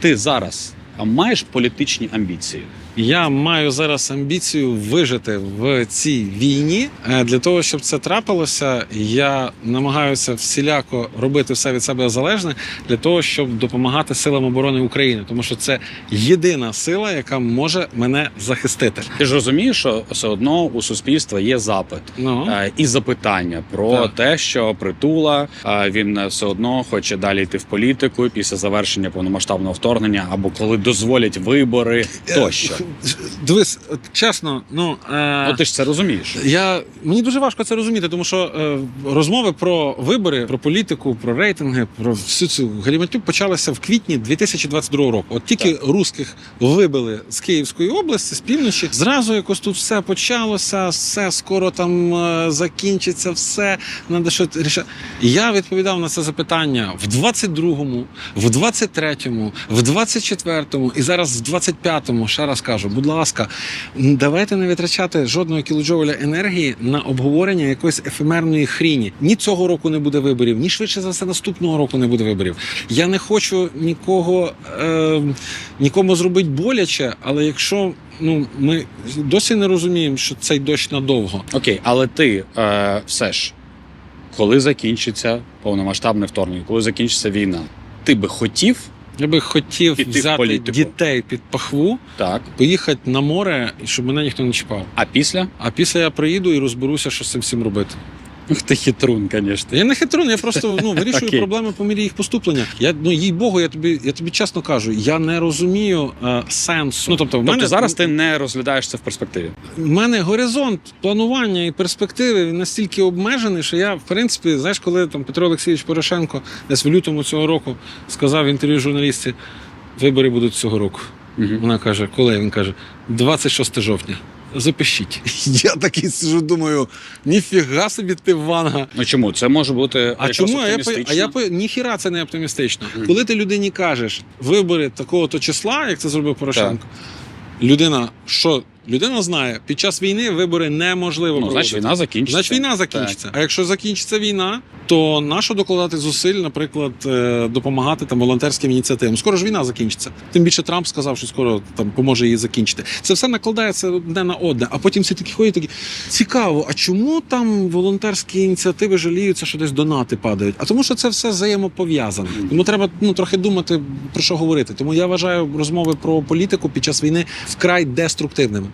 ти зараз а, маєш політичні амбіції? Я маю зараз амбіцію вижити в цій війні. Е, Для того, щоб це трапилося, я намагаюся всіляко робити все від себе залежне для того, щоб допомагати силам оборони України, тому що це єдина сила, яка може мене захистити. Ти ж розумієш, що все одно у суспільства є запит Ну е, і запитання про Так. те, що притула е, він все одно хоче далі йти в політику після завершення повномасштабного вторгнення або коли дозволять вибори тощо. дивись, чесно, ну е... Ну ти ж це розумієш. Я мені дуже важко це розуміти, тому що е, розмови про вибори, про політику, про рейтинги, про всю цю галіматю почалися в квітні 2022 року. От тільки русських вибили з Київської області, з півночі, зразу якось тут все почалося, все скоро там е, закінчиться, все надо що рішати. Я відповідав на це запитання в 22-му, в 23-му, в 24-му і зараз в 25-му. Ще раз кажу, будь ласка, давайте не витрачати жодного кілоджоуля енергії на обговорення якоїсь ефемерної хріні. Ні цього року не буде виборів, ні швидше за все наступного року не буде виборів. Я не хочу нікого е, нікому зробити боляче, але якщо ну ми досі не розуміємо, що цей дощ надовго. Окей, але ти е, все ж, коли закінчиться повномасштабне вторгнення, коли закінчиться війна, ти би хотів Я би хотів Піти в взяти політику. дітей під пахву, так, поїхати на море, щоб мене ніхто не чіпав. а після А після я приїду і розберуся, що з цим всім робити. Ух, ти хитрун, звісно. Я не хитрун, я просто ну вирішую Окей. проблеми по мірі їх поступлення. Я ну їй Богу, я тобі, я тобі чесно кажу, я не розумію е, сенсу. Ну тобто, в Тобто зараз ти не розглядаєш це в перспективі. в мене горизонт планування і перспективи він настільки обмежений, що я, в принципі, знаєш, коли там Петро Олексійович Порошенко десь в лютому цього року сказав в інтерв'ю журналісті, вибори будуть цього року. Угу. Вона каже, коли він каже, 26 жовтня. Запишіть. Я такий сижу, думаю, ніфіга собі ти ванга. Ну чому? Це може бути А чому? А я, по- а я по- ніхіра це не оптимістично. Mm. Коли ти людині кажеш вибори такого-то числа, як це зробив Порошенко, людина що? Людина знає, під час війни вибори неможливо ну, значить, війна закінчиться. Значить, війна закінчиться. А якщо закінчиться війна, то нащо докладати зусиль, наприклад, е, допомагати там волонтерським ініціативам? Скоро ж війна закінчиться. Тим більше Трамп сказав, що скоро там поможе її закінчити. Це все накладається одне на одне. А потім всі такі ходять, такі цікаво. А чому там волонтерські ініціативи жаліються, що десь донати падають? А тому, що це все взаємопов'язане. Тому треба ну трохи думати про що говорити. Тому я вважаю розмови про політику під час війни вкрай деструктивними конструктивними.